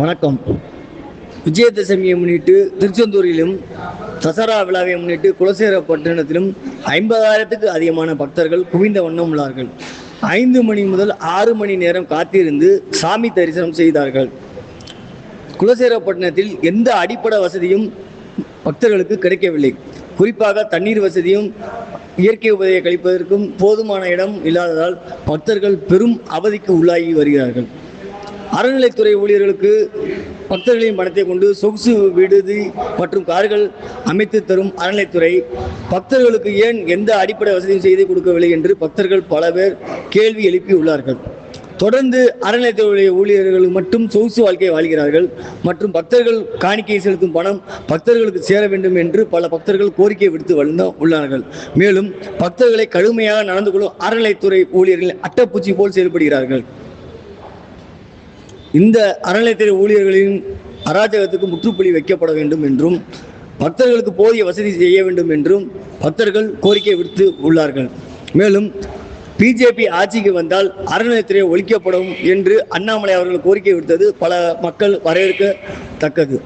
வணக்கம். விஜயதசமியை முன்னிட்டு திருச்செந்தூரிலும் தசரா விழாவை முன்னிட்டு குலசேகரப்பட்டினத்திலும் ஐம்பதாயிரத்துக்கு அதிகமான பக்தர்கள் குவிந்த வண்ணம் உள்ளார்கள். ஐந்து மணி முதல் ஆறு மணி நேரம் காத்திருந்து சாமி தரிசனம் செய்தார்கள். குலசேரப்பட்டினத்தில் எந்த அடிப்படை வசதியும் பக்தர்களுக்கு கிடைக்கவில்லை. குறிப்பாக தண்ணீர் வசதியும் இயற்கை உபதையை கழிப்பதற்கும் போதுமான இடம் இல்லாததால் பக்தர்கள் பெரும் அவதிக்கு உள்ளாகி வருகிறார்கள். அறநிலைத்துறை ஊழியர்களுக்கு பக்தர்களின் பணத்தை கொண்டு சொகுசு விடுதி மற்றும் கார்கள் அமைத்து தரும் அறநிலைத்துறை பக்தர்களுக்கு ஏன் எந்த அடிப்படை வசதியும் செய்து கொடுக்கவில்லை என்று பக்தர்கள் பல பேர் கேள்வி எழுப்பியுள்ளார்கள். தொடர்ந்து அறநிலையத்துறை ஊழியர்கள் மட்டும் சொகுசு வாழ்க்கையை வாழ்கிறார்கள். மற்றும் பக்தர்கள் காணிக்கை செலுத்தும் பணம் பக்தர்களுக்கு சேர வேண்டும் என்று பல பக்தர்கள் கோரிக்கை விடுத்து வந்த உள்ளார்கள். மேலும் பக்தர்களை கடுமையாக நடந்து கொள்ளும் அறநிலைத்துறை ஊழியர்கள் அட்டப்பூச்சி போல் செயல்படுகிறார்கள். இந்த அறநிலையத்துறை ஊழியர்களின் அராஜகத்துக்கு முற்றுப்புள்ளி வைக்கப்பட வேண்டும் என்றும் பக்தர்களுக்கு போதிய வசதி செய்ய வேண்டும் என்றும் பக்தர்கள் கோரிக்கை விடுத்து உள்ளார்கள். மேலும் பிஜேபி ஆட்சிக்கு வந்தால் அறநிலையத்துறை ஒழிக்கப்படும் என்று அண்ணாமலை அவர்கள் கோரிக்கை விடுத்தது பல மக்கள் வரவேற்கத்தக்கது.